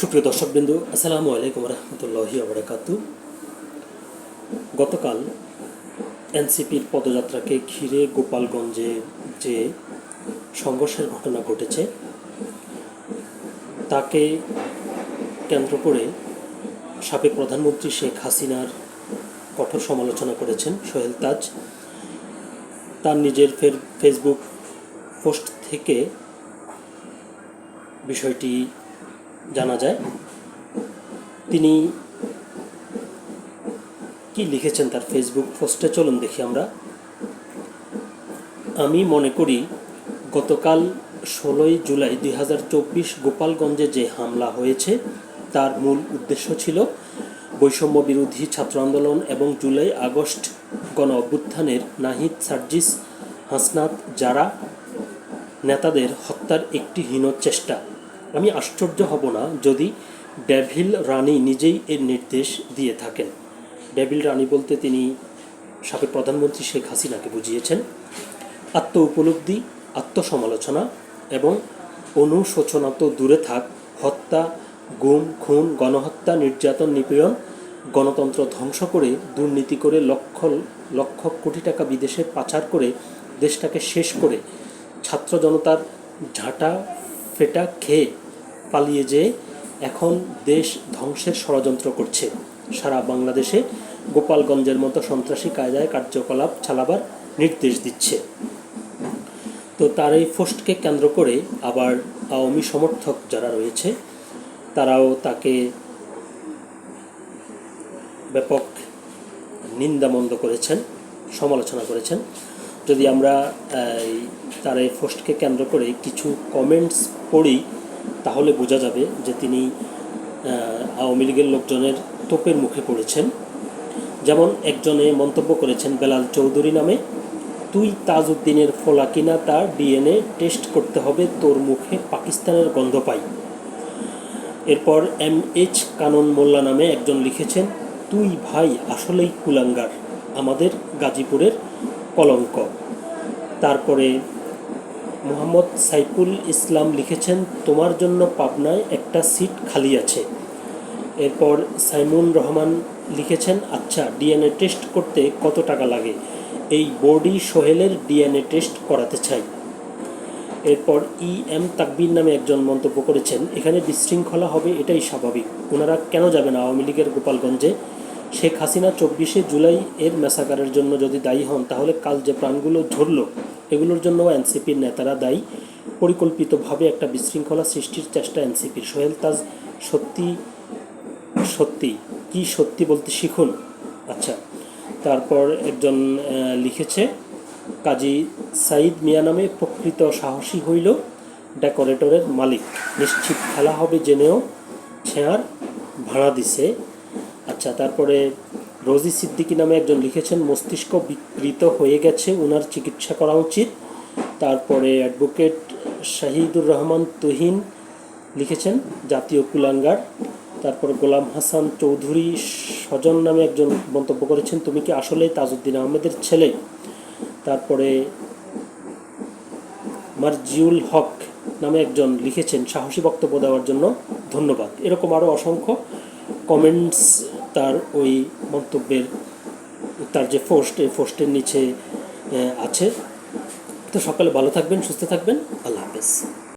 সুপ্রিয় দর্শকবৃন্দু, আসসালামু আলাইকুম রহমতুল্লাহি আবরাকাতু গতকাল এনসিপির পদযাত্রাকে ঘিরে গোপালগঞ্জে যে সংঘর্ষের ঘটনা ঘটেছে, তাকে কেন্দ্র করে সাবেক প্রধানমন্ত্রী শেখ হাসিনার কঠোর সমালোচনা করেছেন সোহেল তাজ। তার নিজের ফের, ফেসবুক পোস্ট থেকে বিষয়টি জানা যায়। তিনি কি লিখেছেন তার ফেসবুক পোস্টে চলুন দেখি আমরা। আমি মনে করি, গতকাল ষোলোই জুলাই দুই হাজার চব্বিশ গোপালগঞ্জে যে হামলা হয়েছে, তার মূল উদ্দেশ্য ছিল বৈষম্য বিরোধী ছাত্র আন্দোলন এবং জুলাই আগস্ট গণ অভ্যুত্থানের নাহিদ সার্জিস হাসনাত যারা নেতাদের হত্যার একটি হীন চেষ্টা। আমি আশ্চর্য হব না যদি ডেভিল রানী নিজেই এর নির্দেশ দিয়ে থাকেন। ডেভিল রানী বলতে তিনি সাবেক প্রধানমন্ত্রী শেখ হাসিনাকে বুঝিয়েছেন। আত্ম উপলব্ধি, আত্মসমালোচনা এবং অনুশোচনা তো দূরে থাক। হত্যা, গুম, খুন, গণহত্যা, নির্যাতন, নিপীড়ন, গণতন্ত্র ধ্বংস করে দুর্নীতি করে লক্ষ লক্ষ কোটি টাকা বিদেশে পাচার করে দেশটাকে শেষ করে ছাত্র জনতার ঝাঁটা ফেটা খেয়ে পালিয়ে যেয়ে এখন দেশ ধ্বংসের ষড়যন্ত্র করছে। সারা বাংলাদেশে গোপালগঞ্জের মতো সন্ত্রাসী কায়দায় কার্যকলাপ চালাবার নির্দেশ দিচ্ছে। তো তার এই ফোস্টকে কেন্দ্র করে আবার আওয়ামী সমর্থক যারা রয়েছে, তারাও তাকে ব্যাপক নিন্দামন্দ করেছেন, সমালোচনা করেছেন। যদি আমরা তার এই ফোস্টকে কেন্দ্র করে কিছু কমেন্টস পড়ি তাহলে বোঝা যাবে যে তিনি আওয়ামী লীগের লোকজনের তোপের মুখে পড়েছেন। যেমন একজনে মন্তব্য করেছেন বেলাল চৌধুরী নামে, তুই তাজউদ্দিনের ফলা কিনা তার ডিএনএ টেস্ট করতে হবে, তোর মুখে পাকিস্তানের গন্ধ পাই। এরপর এম এইচ কানন মোল্লা নামে একজন লিখেছেন, তুই ভাই আসলেই কুলাঙ্গার, আমাদের গাজীপুরের কলঙ্ক। তারপরে মোহাম্মদ সাইফুল ইসলাম লিখেছেন, তোমার জন্য পাবনায় একটা সিট খালি আছে। এরপর সাইমুন রহমান লিখেছেন আচ্ছা ডিএনএ টেস্ট করতে কত টাকা লাগে? এই বডি সোহেলের ডিএনএ টেস্ট করাতে চাই। এরপর ই এম তাকবির নামে একজন মন্তব্য করেছেন, এখানে বিশৃঙ্খলা হবে, এটাই স্বাভাবিক। ওনারা কেন যাবেন আওয়ামী লীগের গোপালগঞ্জে? শেখ হাসিনা চব্বিশে জুলাই এর মেসাকারের জন্য যদি দায়ী হন, তাহলে কাল যে প্রাণগুলো ঝরল এগুলোর জন্য এনসিপির নেতারা দায়ী। পরিকল্পিতভাবে একটা বিশৃঙ্খলা সৃষ্টির চেষ্টা এনসিপির। সোহেল তাজ সত্যি সত্যি? কি সত্যি বলতে শিখুন? আচ্ছা তারপর একজন লিখেছে, কাজী সাইদ মিয়া নামে প্রকৃত সাহসী হইল ডেকোরেটরের মালিক। নিশ্চিত খেলা হবে জেনেও ছেঁয়ার ভাড়া দিছে। আচ্ছা তারপরে রোজি সিদ্দিকী নামে একজন লিখেছেন, মস্তিষ্ক বিকৃত হয়ে গেছে ওনার চিকিৎসা করা উচিত। তারপরে অ্যাডভোকেট শাহিদুর রহমান তুহিন লিখেছেন, জাতীয় কুলাঙ্গার। তারপর গোলাম হাসান চৌধুরী স্বজন নামে একজন মন্তব্য করেছেন, তুমি কি আসলে তাজউদ্দিন আহমেদের ছেলে? তারপরে মারজিউল হক নামে একজন লিখেছেন, সাহসী বক্তব্য দেওয়ার জন্য ধন্যবাদ। এরকম আরও অসংখ্য কমেন্টস তার ওই মন্তব্যের, তার যে পোস্ট, এই পোস্টের নিচে আছে। তো সকালে ভালো থাকবেন, সুস্থ থাকবেন। আল্লাহ হাফেজ।